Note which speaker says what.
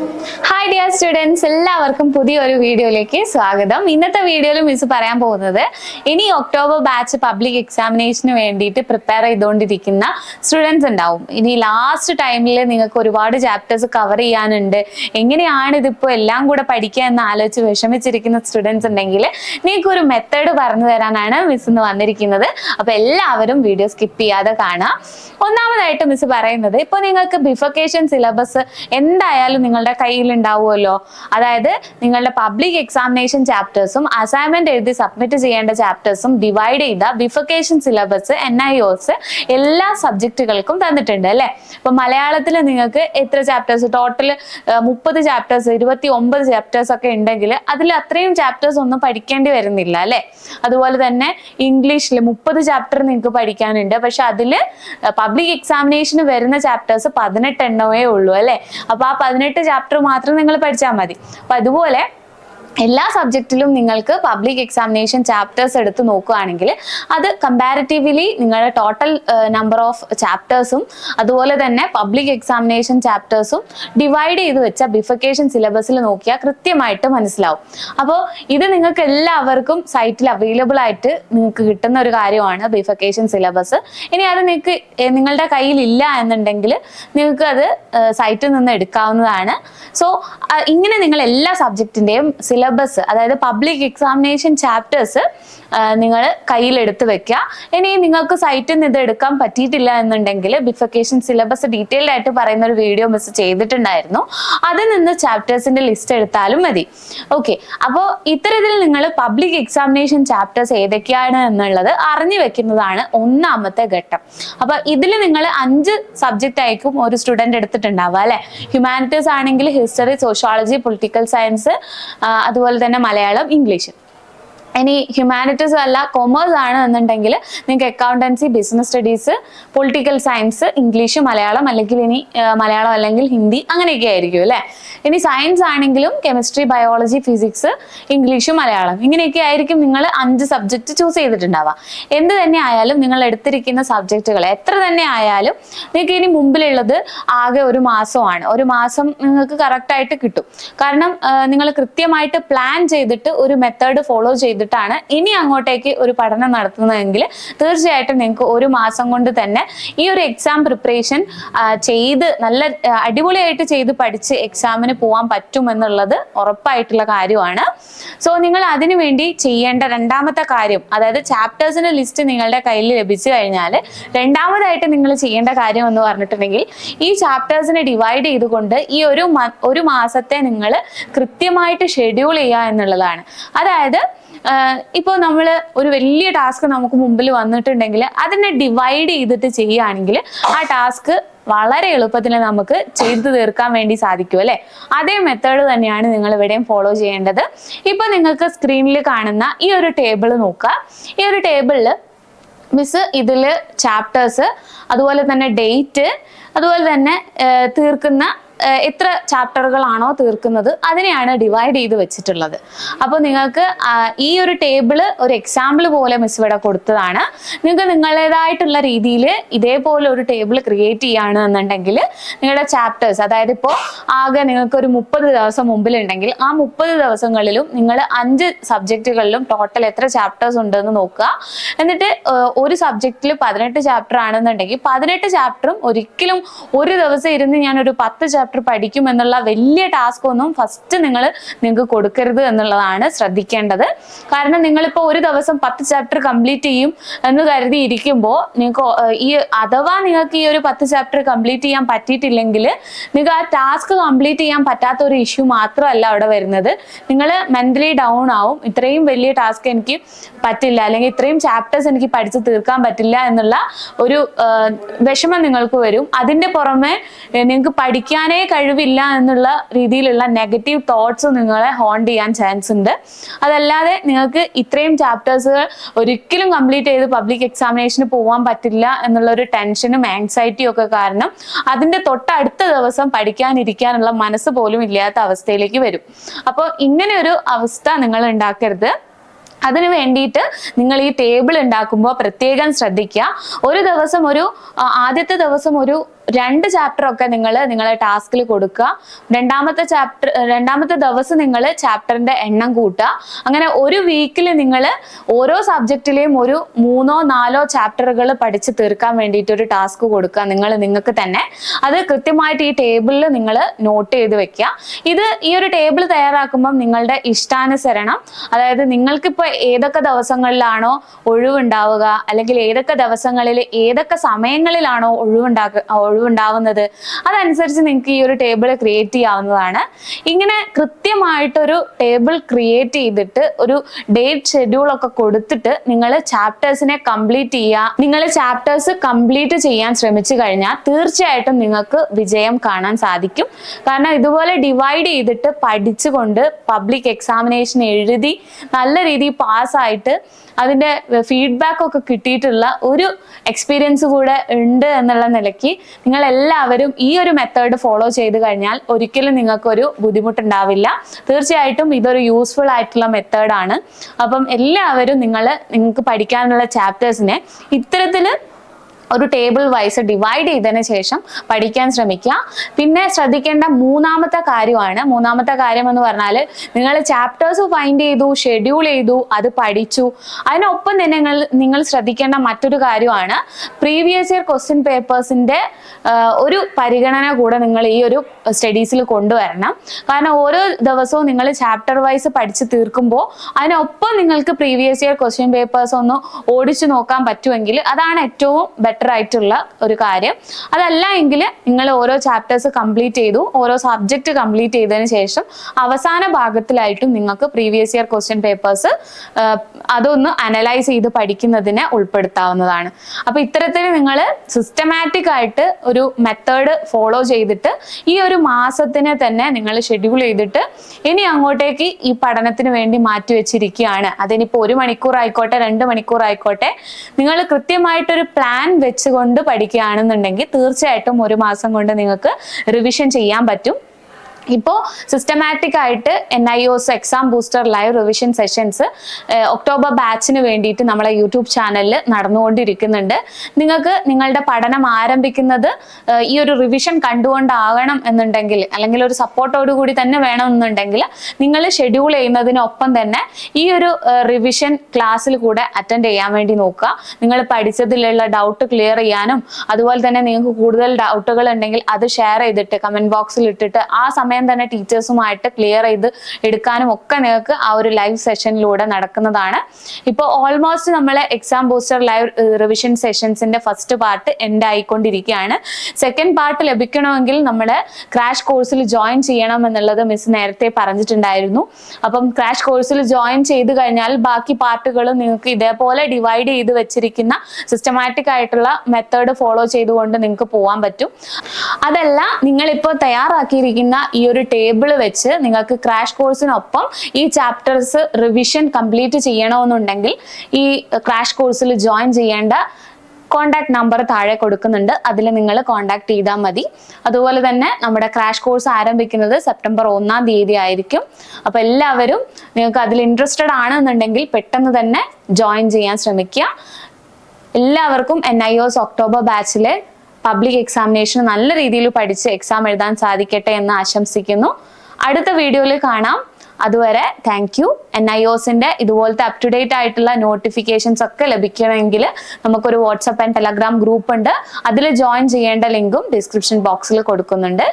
Speaker 1: Hi. Students എല്ലാവർക്കും പുതിയൊരു വീഡിയോയിലേക്ക് സ്വാഗതം. ഇന്നത്തെ വീഡിയോയിൽ മിസ് പറയാൻ പോകുന്നത് ഇനി ഒക്ടോബർ ബാച്ച് പബ്ലിക് എക്സാമിനേഷന് വേണ്ടിയിട്ട് പ്രിപ്പയർ ചെയ്തുകൊണ്ടിരിക്കുന്ന സ്റ്റുഡൻസ് ഉണ്ടാവും. ഇനി ലാസ്റ്റ് ടൈമിൽ നിങ്ങൾക്ക് ഒരുപാട് ചാപ്റ്റേഴ്സ് കവർ ചെയ്യാനുണ്ട്. എങ്ങനെയാണ് ഇതിപ്പോൾ എല്ലാം കൂടെ പഠിക്കുക എന്ന് ആലോചിച്ച് വിഷമിച്ചിരിക്കുന്ന സ്റ്റുഡൻസ് ഉണ്ടെങ്കിൽ നിങ്ങൾക്ക് ഒരു മെത്തേഡ് പറഞ്ഞു തരാനാണ് മിസ് ഇന്ന് വന്നിരിക്കുന്നത്. അപ്പൊ എല്ലാവരും വീഡിയോ സ്കിപ്പ് ചെയ്യാതെ കാണാം. ഒന്നാമതായിട്ട് മിസ് പറയുന്നത് ഇപ്പൊ നിങ്ങൾക്ക് ബിഫക്കേഷൻ സിലബസ് എന്തായാലും നിങ്ങളുടെ കയ്യിൽ ഉണ്ടാവുമല്ലോ അതായത് നിങ്ങളുടെ പബ്ലിക് എക്സാമിനേഷൻ ചാപ്റ്റേഴ്സും അസൈൻമെന്റ് എഴുതി സബ്മിറ്റ് ചെയ്യേണ്ട ചാപ്റ്റേഴ്സും ഡിവൈഡ് ചെയ്ത bifurcation syllabus N I O S എല്ലാ സബ്ജക്റ്റുകൾക്കും തന്നിട്ടുണ്ട് അല്ലെ? ഇപ്പൊ മലയാളത്തിൽ നിങ്ങൾക്ക് എത്ര ചാപ്റ്റേഴ്സ് ടോട്ടൽ മുപ്പത് ചാപ്റ്റേഴ്സ് ഇരുപത്തി ഒമ്പത് ചാപ്റ്റേഴ്സ് ഒക്കെ ഉണ്ടെങ്കിൽ അതിൽ അത്രയും ചാപ്റ്റേഴ്സ് ഒന്നും പഠിക്കേണ്ടി വരുന്നില്ല അല്ലെ? അതുപോലെ തന്നെ ഇംഗ്ലീഷിൽ മുപ്പത് ചാപ്റ്റർ നിങ്ങൾക്ക് പഠിക്കാനുണ്ട്. പക്ഷെ അതിൽ പബ്ലിക് എക്സാമിനേഷന് വരുന്ന ചാപ്റ്റേഴ്സ് പതിനെട്ട് എണ്ണമേ ഉള്ളൂ അല്ലെ? അപ്പൊ ആ പതിനെട്ട് ചാപ്റ്റർ മാത്രം നിങ്ങൾ പഠിച്ചാൽ മതി. അപ്പൊ അതുപോലെ എല്ലാ സബ്ജക്റ്റിലും നിങ്ങൾക്ക് പബ്ലിക് എക്സാമിനേഷൻ ചാപ്റ്റേഴ്സ് എടുത്ത് നോക്കുകയാണെങ്കിൽ അത് കമ്പാരിറ്റീവ്ലി നിങ്ങളുടെ ടോട്ടൽ നമ്പർ ഓഫ് ചാപ്റ്റേഴ്സും അതുപോലെ തന്നെ പബ്ലിക് എക്സാമിനേഷൻ ചാപ്റ്റേഴ്സും ഡിവൈഡ് ചെയ്ത് വെച്ച ബിഫക്കേഷൻ സിലബസിൽ നോക്കിയാൽ കൃത്യമായിട്ട് മനസ്സിലാവും. അപ്പോൾ ഇത് നിങ്ങൾക്ക് എല്ലാവർക്കും സൈറ്റിൽ അവൈലബിൾ ആയിട്ട് നിങ്ങൾക്ക് കിട്ടുന്ന ഒരു കാര്യമാണ് ബിഫക്കേഷൻ സിലബസ് ഇനി അത് നിങ്ങൾക്ക് നിങ്ങളുടെ കയ്യിൽ ഇല്ല എന്നുണ്ടെങ്കിൽ നിങ്ങൾക്ക് അത് സൈറ്റിൽ നിന്ന് എടുക്കാവുന്നതാണ്. സോ ഇങ്ങനെ നിങ്ങൾ എല്ലാ സബ്ജക്റ്റിന്റെയും സിലബസ് അതായത് പബ്ലിക് എക്സാമിനേഷൻ ചാപ്റ്റേഴ്സ് നിങ്ങൾ കയ്യിലെടുത്ത് വെക്കുക ഇനി നിങ്ങൾക്ക് സൈറ്റിൽ നിന്ന് ഇത് എടുക്കാൻ പറ്റിയിട്ടില്ല എന്നുണ്ടെങ്കിൽ ബിഫക്കേഷൻ സിലബസ് ഡീറ്റെയിൽഡ് ആയിട്ട് പറയുന്ന ഒരു വീഡിയോ മിസ് ചെയ്തിട്ടുണ്ടായിരുന്നു. അതിൽ നിന്ന് ചാപ്റ്റേഴ്സിന്റെ ലിസ്റ്റ് എടുത്താലും മതി. ഓക്കെ അപ്പോൾ ഇത്തരത്തിൽ നിങ്ങൾ പബ്ലിക് എക്സാമിനേഷൻ ചാപ്റ്റേഴ്സ് ഏതൊക്കെയാണ് എന്നുള്ളത് അറിഞ്ഞു വെക്കുന്നതാണ് ഒന്നാമത്തെ ഘട്ടം. അപ്പൊ ഇതിൽ നിങ്ങൾ അഞ്ച് സബ്ജക്റ്റ് ആയിരിക്കും ഒരു സ്റ്റുഡന്റ് എടുത്തിട്ടുണ്ടാവുക അല്ലെ? ഹ്യൂമാനിറ്റീസ് ആണെങ്കിൽ ഹിസ്റ്ററി സോഷ്യോളജി പൊളിറ്റിക്കൽ സയൻസ് അതുപോലെ തന്നെ മലയാളം ഇംഗ്ലീഷ്. ഇനി ഹ്യൂമാനിറ്റീസ് അല്ല കോമേഴ്സ് ആണ് എന്നുണ്ടെങ്കിൽ നിങ്ങൾക്ക് accountancy business studies political science English Malayalam അല്ലെങ്കിൽ ഇനി മലയാളം അല്ലെങ്കിൽ ഹിന്ദി അങ്ങനെയൊക്കെ ആയിരിക്കും അല്ലേ? ഇനി സയൻസ് ആണെങ്കിലും chemistry biology physics English Malayalam ഇങ്ങനെയൊക്കെ ആയിരിക്കും നിങ്ങൾ അഞ്ച് സബ്ജക്റ്റ് ചൂസ് ചെയ്തിട്ടുണ്ടാവുക. എന്ത് തന്നെ ആയാലും നിങ്ങൾ എടുത്തിരിക്കുന്ന സബ്ജക്റ്റുകൾ എത്ര തന്നെ ആയാലും നിങ്ങൾക്ക് ഇനി മുമ്പിലുള്ളത് ആകെ ഒരു മാസമാണ്. ഒരു മാസം നിങ്ങൾക്ക് കറക്റ്റായിട്ട് കിട്ടും. കാരണം നിങ്ങൾ കൃത്യമായിട്ട് പ്ലാൻ ചെയ്തിട്ട് ഒരു മെത്തേഡ് ഫോളോ ചെയ്തിട്ടാണ് ഇനി അങ്ങോട്ടേക്ക് ഒരു പഠനം നടത്തുന്നതെങ്കിൽ തീർച്ചയായിട്ടും നിങ്ങൾക്ക് ഒരു മാസം കൊണ്ട് തന്നെ ഈ ഒരു എക്സാം പ്രിപ്പറേഷൻ ചെയ്ത് നല്ല അടിപൊളിയായിട്ട് ചെയ്ത് പഠിച്ച് എക്സാമിന് പോകാൻ പറ്റുമെന്നുള്ളത് ഉറപ്പായിട്ടുള്ള കാര്യമാണ്. സോ നിങ്ങൾ അതിനു വേണ്ടി ചെയ്യേണ്ട രണ്ടാമത്തെ കാര്യം അതായത് ചാപ്റ്റേഴ്സിന്റെ ലിസ്റ്റ് നിങ്ങളുടെ കയ്യിൽ ലഭിച്ചു കഴിഞ്ഞാൽ രണ്ടാമതായിട്ട് നിങ്ങൾ ചെയ്യേണ്ട കാര്യം എന്ന് പറഞ്ഞിട്ടുണ്ടെങ്കിൽ ഈ ചാപ്റ്റേഴ്സിനെ ഡിവൈഡ് ചെയ്തുകൊണ്ട് ഈ ഒരു ഒരു മാസത്തെ നിങ്ങൾ കൃത്യമായിട്ട് ഷെഡ്യൂൾ ചെയ്യുക എന്നുള്ളതാണ്. അതായത് ഇപ്പോൾ നമ്മൾ ഒരു വലിയ ടാസ്ക് നമുക്ക് മുമ്പിൽ വന്നിട്ടുണ്ടെങ്കിൽ അതിനെ ഡിവൈഡ് ചെയ്തിട്ട് ചെയ്യുകയാണെങ്കിൽ ആ ടാസ്ക് വളരെ എളുപ്പത്തിൽ നമുക്ക് ചെയ്തു തീർക്കാൻ വേണ്ടി സാധിക്കും അല്ലെ? അതേ മെത്തേഡ് തന്നെയാണ് നിങ്ങൾ ഇവിടെയും ഫോളോ ചെയ്യേണ്ടത്. ഇപ്പൊ നിങ്ങൾക്ക് സ്ക്രീനിൽ കാണുന്ന ഈ ഒരു ടേബിൾ നോക്കുക. ഈ ഒരു ടേബിളിൽ മിസ് ഇതിൽ ചാപ്റ്റേഴ്സ് അതുപോലെ തന്നെ ഡേറ്റ് അതുപോലെ തന്നെ തീർക്കുന്ന എത്ര ചാപ്റ്ററുകളാണോ തീർക്കുന്നത് അതിനെയാണ് ഡിവൈഡ് ചെയ്ത് വെച്ചിട്ടുള്ളത്. അപ്പോൾ നിങ്ങൾക്ക് ഈ ഒരു ടേബിൾ ഒരു എക്സാമ്പിൾ പോലെ മിസ് ഇവിടെ കൊടുത്തതാണ്. നിങ്ങൾക്ക് നിങ്ങളുടേതായിട്ടുള്ള രീതിയിൽ ഇതേപോലെ ഒരു ടേബിൾ ക്രിയേറ്റ് ചെയ്യുകയാണ് എന്നുണ്ടെങ്കിൽ നിങ്ങളുടെ ചാപ്റ്റേഴ്സ് അതായത് ഇപ്പോൾ ആകെ നിങ്ങൾക്ക് ഒരു മുപ്പത് ദിവസം മുമ്പിലുണ്ടെങ്കിൽ ആ മുപ്പത് ദിവസങ്ങളിലും നിങ്ങൾ അഞ്ച് സബ്ജക്റ്റുകളിലും ടോട്ടൽ എത്ര ചാപ്റ്റേഴ്സ് ഉണ്ടെന്ന് നോക്കുക. എന്നിട്ട് ഒരു സബ്ജക്റ്റിൽ പതിനെട്ട് ചാപ്റ്റർ ആണെന്നുണ്ടെങ്കിൽ പതിനെട്ട് ചാപ്റ്ററും ഒരിക്കലും ഒരു ദിവസം ഇരുന്ന് ഞാൻ ഒരു പത്ത് ചാപ്റ്റർ പഠിക്കും എന്നുള്ള വലിയ ടാസ്ക് ഒന്നും ഫസ്റ്റ് നിങ്ങൾ നിങ്ങൾക്ക് കൊടുക്കരുത് എന്നുള്ളതാണ് ശ്രദ്ധിക്കേണ്ടത്. കാരണം നിങ്ങളിപ്പോൾ ഒരു ദിവസം പത്ത് ചാപ്റ്റർ കംപ്ലീറ്റ് ചെയ്യും എന്ന് കരുതി ഇരിക്കുമ്പോൾ നിങ്ങൾക്ക് ഈ അഥവാ നിങ്ങൾക്ക് ഈ ഒരു പത്ത് ചാപ്റ്റർ കംപ്ലീറ്റ് ചെയ്യാൻ പറ്റിയിട്ടില്ലെങ്കിൽ നിങ്ങൾക്ക് ആ ടാസ്ക് കംപ്ലീറ്റ് ചെയ്യാൻ പറ്റാത്ത ഒരു ഇഷ്യൂ മാത്രമല്ല അവിടെ വരുന്നത്. നിങ്ങൾ മെന്റലി ഡൗൺ ആവും. ഇത്രയും വലിയ ടാസ്ക് എനിക്ക് പറ്റില്ല. അല്ലെങ്കിൽ ഇത്രയും ചാപ്റ്റേഴ്സ് എനിക്ക് പഠിച്ച് തീർക്കാൻ പറ്റില്ല എന്നുള്ള ഒരു വിഷമം നിങ്ങൾക്ക് വരും. അതിന്റെ പുറമെ നിങ്ങൾക്ക് പഠിക്കാനേ കഴിവില്ല എന്നുള്ള രീതിയിലുള്ള നെഗറ്റീവ് തോട്ട്സ് നിങ്ങളെ ഹോണ്ട് ചെയ്യാൻ ചാൻസ് ഉണ്ട്. അതല്ലാതെ നിങ്ങൾക്ക് ഇത്രയും ചാപ്റ്റേഴ്സുകൾ ഒരിക്കലും കംപ്ലീറ്റ് ചെയ്ത് പബ്ലിക് എക്സാമിനേഷന് പോകാൻ പറ്റില്ല എന്നുള്ള ഒരു ടെൻഷനും ആങ്സൈറ്റിയും ഒക്കെ കാരണം അതിന്റെ തൊട്ടടുത്ത ദിവസം പഠിക്കാനിരിക്കാനുള്ള മനസ്സ് പോലും ഇല്ലാത്ത അവസ്ഥയിലേക്ക് വരും. അപ്പോൾ ഇങ്ങനെ ഒരു അവസ്ഥ നിങ്ങൾ ഉണ്ടാക്കരുത്. അതിന് വേണ്ടിയിട്ട് നിങ്ങൾ ഈ ടേബിൾ ഉണ്ടാക്കുമ്പോൾ പ്രത്യേകം ശ്രദ്ധിക്കുക. ഒരു ദിവസം ഒരു ആദ്യത്തെ ദിവസം ഒരു രണ്ട് ചാപ്റ്റർ ഒക്കെ നിങ്ങൾ നിങ്ങളെ ടാസ്കിൽ കൊടുക്കുക. രണ്ടാമത്തെ ചാപ്റ്റർ രണ്ടാമത്തെ ദിവസം നിങ്ങൾ ചാപ്റ്ററിന്റെ എണ്ണം കൂട്ടുക. അങ്ങനെ ഒരു വീക്കിൽ നിങ്ങൾ ഓരോ സബ്ജക്റ്റിലെയും ഒരു മൂന്നോ നാലോ ചാപ്റ്ററുകൾ പഠിച്ച് തീർക്കാൻ വേണ്ടിയിട്ട് ഒരു ടാസ്ക് കൊടുക്കുക നിങ്ങൾ നിങ്ങൾക്ക് തന്നെ. അത് കൃത്യമായിട്ട് ഈ ടേബിളിൽ നിങ്ങൾ നോട്ട് ചെയ്ത് വെക്കുക. ഇത് ഈ ഒരു ടേബിൾ തയ്യാറാക്കുമ്പം നിങ്ങളുടെ ഇഷ്ടാനുസരണം അതായത് നിങ്ങൾക്കിപ്പോൾ ഏതൊക്കെ ദിവസങ്ങളിലാണോ ഒഴിവുണ്ടാവുക അല്ലെങ്കിൽ ഏതൊക്കെ ദിവസങ്ങളിൽ ഏതൊക്കെ സമയങ്ങളിലാണോ ഒഴിവുണ്ടാക ഒഴിവുണ്ടാവുന്നത്. അതനുസരിച്ച് നിങ്ങൾക്ക് ഈ ഒരു ടേബിൾ ക്രിയേറ്റ് ചെയ്യാവുന്നതാണ്. ഇങ്ങനെ കൃത്യമായിട്ടൊരു ടേബിൾ ക്രിയേറ്റ് ചെയ്തിട്ട് ഒരു ഡേറ്റ് ഷെഡ്യൂൾ ഒക്കെ കൊടുത്തിട്ട് നിങ്ങൾ ചാപ്റ്റേഴ്സിനെ കംപ്ലീറ്റ് ചെയ്യുക നിങ്ങൾ ചാപ്റ്റേഴ്സ് കംപ്ലീറ്റ് ചെയ്യാൻ ശ്രമിച്ചു കഴിഞ്ഞാൽ തീർച്ചയായിട്ടും നിങ്ങൾക്ക് വിജയം കാണാൻ സാധിക്കും. കാരണം ഇതുപോലെ ഡിവൈഡ് ചെയ്തിട്ട് പഠിച്ചുകൊണ്ട് പബ്ലിക് എക്സാമിനേഷൻ എഴുതി നല്ല രീതിയിൽ പാസ്സായിട്ട് അതിന്റെ ഫീഡ്ബാക്ക് ഒക്കെ കിട്ടിയിട്ടുള്ള ഒരു എക്സ്പീരിയൻസ് കൂടെ ഉണ്ട് എന്നുള്ള നിലയ്ക്ക് നിങ്ങൾ എല്ലാവരും ഈ ഒരു മെത്തേഡ് ഫോളോ ചെയ്ത് കഴിഞ്ഞാൽ ഒരിക്കലും നിങ്ങൾക്കൊരു ബുദ്ധിമുട്ടുണ്ടാവില്ല. തീർച്ചയായിട്ടും ഇതൊരു യൂസ്ഫുൾ ആയിട്ടുള്ള മെത്തേഡാണ് അപ്പം എല്ലാവരും നിങ്ങൾ നിങ്ങൾക്ക് പഠിക്കാനുള്ള ചാപ്റ്റേഴ്സിനെ ഇത്തരത്തിൽ ഒരു ടേബിൾ വൈസ് ഡിവൈഡ് ചെയ്തതിന് ശേഷം പഠിക്കാൻ ശ്രമിക്കുക. പിന്നെ ശ്രദ്ധിക്കേണ്ട മൂന്നാമത്തെ കാര്യമാണ്. മൂന്നാമത്തെ കാര്യം എന്ന് പറഞ്ഞാൽ നിങ്ങൾ ചാപ്റ്റേഴ്സ് ഫൈൻഡ് ചെയ്തു ഷെഡ്യൂൾ ചെയ്തു അത് പഠിച്ചു. അതിനൊപ്പം തന്നെ നിങ്ങൾ നിങ്ങൾ ശ്രദ്ധിക്കേണ്ട മറ്റൊരു കാര്യമാണ്. പ്രീവിയസ് ഇയർ ക്വസ്റ്റ്യൻ പേപ്പേഴ്സിന്റെ ഒരു പരിഗണന കൂടെ നിങ്ങൾ ഈ ഒരു സ്റ്റഡീസിൽ കൊണ്ടുവരണം. കാരണം ഓരോ ദിവസവും നിങ്ങൾ ചാപ്റ്റർ വൈസ് പഠിച്ച് തീർക്കുമ്പോൾ അതിനൊപ്പം നിങ്ങൾക്ക് പ്രീവിയസ് ഇയർ ക്വസ്റ്റ്യൻ പേപ്പേഴ്സ് ഒന്ന് ഓടിച്ചു നോക്കാൻ പറ്റുമെങ്കിൽ അതാണ് ഏറ്റവും ബെറ്റർ ആയിട്ടുള്ള ഒരു കാര്യം. അതല്ല എങ്കിൽ നിങ്ങൾ ഓരോ ചാപ്റ്റേഴ്സ് കംപ്ലീറ്റ് ചെയ്തു ഓരോ സബ്ജക്റ്റ് കംപ്ലീറ്റ് ചെയ്തതിന് ശേഷം അവസാന ഭാഗത്തിലായിട്ടും നിങ്ങൾക്ക് പ്രീവിയസ് ഇയർ ക്വസ്റ്റ്യൻ പേപ്പേഴ്സ് അതൊന്ന് അനലൈസ് ചെയ്ത് പഠിക്കുന്നതിനെ ഉൾപ്പെടുത്താവുന്നതാണ്. അപ്പൊ ഇത്തരത്തിൽ നിങ്ങൾ സിസ്റ്റമാറ്റിക് ആയിട്ട് ഒരു മെത്തേഡ് ഫോളോ ചെയ്തിട്ട് ഈ ഒരു മാസത്തിനെ തന്നെ നിങ്ങൾ ഷെഡ്യൂൾ ചെയ്തിട്ട് ഇനി അങ്ങോട്ടേക്ക് ഈ പഠനത്തിന് വേണ്ടി മാറ്റി വെച്ചിരിക്കുകയാണ്. ഒരു മണിക്കൂർ ആയിക്കോട്ടെ രണ്ട് മണിക്കൂർ ആയിക്കോട്ടെ നിങ്ങൾ കൃത്യമായിട്ടൊരു പ്ലാൻ വെച്ചുകൊണ്ട് പഠിക്കുകയാണെന്നുണ്ടെങ്കിൽ തീർച്ചയായിട്ടും ഒരു മാസം കൊണ്ട് നിങ്ങൾക്ക് റിവിഷൻ ചെയ്യാൻ പറ്റും. ഇപ്പോൾ സിസ്റ്റമാറ്റിക് ആയിട്ട് N I OS exam booster live revision sessions October ബാച്ചിന് വേണ്ടിയിട്ട് നമ്മളെ യൂട്യൂബ് ചാനലിൽ നടന്നുകൊണ്ടിരിക്കുന്നുണ്ട്. നിങ്ങൾക്ക് നിങ്ങളുടെ പഠനം ആരംഭിക്കുന്നത് ഈ ഒരു റിവിഷൻ കണ്ടുകൊണ്ടാകണം എന്നുണ്ടെങ്കിൽ അല്ലെങ്കിൽ ഒരു സപ്പോർട്ടോട് കൂടി തന്നെ വേണമെന്നുണ്ടെങ്കിൽ നിങ്ങൾ ഷെഡ്യൂൾ ചെയ്യുന്നതിനൊപ്പം തന്നെ ഈ ഒരു റിവിഷൻ ക്ലാസ്സിൽ കൂടെ അറ്റൻഡ് ചെയ്യാൻ വേണ്ടി നോക്കുക. നിങ്ങൾ പഠിച്ചതിലുള്ള ഡൗട്ട് ക്ലിയർ ചെയ്യാനും അതുപോലെ തന്നെ നിങ്ങൾക്ക് കൂടുതൽ ഡൗട്ടുകൾ ഉണ്ടെങ്കിൽ അത് ഷെയർ ചെയ്തിട്ട് കമന്റ് ബോക്സിൽ ഇട്ടിട്ട് ആ സമയം തന്നെ ടീച്ചേഴ്സുമായിട്ട് ക്ലിയർ ചെയ്ത് എടുക്കാനും ഒക്കെ നിങ്ങൾക്ക് ആ ഒരു ലൈവ് സെഷനിലൂടെ നടക്കുന്നതാണ്. ഇപ്പോൾ ഓൾമോസ്റ്റ് നമ്മളെ എക്സാം ബൂസ്റ്റർ ലൈവ് റിവിഷൻ സെഷൻസിന്റെ ഫസ്റ്റ് പാർട്ട് എൻഡ് ആയിക്കൊണ്ടിരിക്കുകയാണ്. സെക്കൻഡ് പാർട്ട് ലഭിക്കണമെങ്കിൽ നമ്മുടെ ക്രാഷ് കോഴ്സിൽ ജോയിൻ ചെയ്യണം എന്നുള്ളത് മിസ് നേരത്തെ പറഞ്ഞിട്ടുണ്ടായിരുന്നു. അപ്പം ക്രാഷ് കോഴ്സിൽ ജോയിൻ ചെയ്ത് കഴിഞ്ഞാൽ ബാക്കി പാർട്ടുകളും നിങ്ങൾക്ക് ഇതേപോലെ ഡിവൈഡ് ചെയ്ത് വെച്ചിരിക്കുന്ന സിസ്റ്റമാറ്റിക് ആയിട്ടുള്ള മെത്തേഡ് ഫോളോ ചെയ്തുകൊണ്ട് നിങ്ങൾക്ക് പോകാൻ പറ്റും. അതല്ല നിങ്ങളിപ്പോൾ തയ്യാറാക്കിയിരിക്കുന്ന ഈ ഒരു ടേബിൾ വെച്ച് നിങ്ങൾക്ക് ക്രാഷ് കോഴ്സിനൊപ്പം ഈ ചാപ്റ്റേഴ്സ് റിവിഷൻ കംപ്ലീറ്റ് ചെയ്യണമെന്നുണ്ടെങ്കിൽ ഈ ക്രാഷ് കോഴ്സിൽ ജോയിൻ ചെയ്യേണ്ട കോണ്ടാക്ട് നമ്പർ താഴെ കൊടുക്കുന്നുണ്ട്. അതിൽ നിങ്ങൾ കോണ്ടാക്ട് ചെയ്താൽ മതി. അതുപോലെ തന്നെ നമ്മുടെ ക്രാഷ് കോഴ്സ് ആരംഭിക്കുന്നത് സെപ്റ്റംബർ ഒന്നാം തീയതി ആയിരിക്കും. അപ്പോൾ എല്ലാവരും നിങ്ങൾക്ക് അതിൽ ഇൻട്രസ്റ്റഡ് ആണെന്നുണ്ടെങ്കിൽ പെട്ടെന്ന് തന്നെ ജോയിൻ ചെയ്യാൻ ശ്രമിക്കുക. എല്ലാവർക്കും എൻ ഐ ഒസ് ഒക്ടോബർ ബാച്ചിലെ പബ്ലിക് എക്സാമിനേഷൻ നല്ല രീതിയിൽ പഠിച്ച് എക്സാം എഴുതാൻ സാധിക്കട്ടെ എന്ന് ആശംസിക്കുന്നു. അടുത്ത വീഡിയോയിൽ കാണാം. അതുവരെ താങ്ക് യു എൻ ഐ ഒസിന്റെ ഇതുപോലത്തെ അപ് ടു ഡേറ്റ് ആയിട്ടുള്ള നോട്ടിഫിക്കേഷൻസ് ഒക്കെ ലഭിക്കണമെങ്കിൽ നമുക്കൊരു വാട്സപ്പ് ആൻഡ് ടെലഗ്രാം ഗ്രൂപ്പ് ഉണ്ട്. അതിൽ ജോയിൻ ചെയ്യേണ്ട ലിങ്കും ഡിസ്ക്രിപ്ഷൻ ബോക്സിൽ കൊടുക്കുന്നുണ്ട്.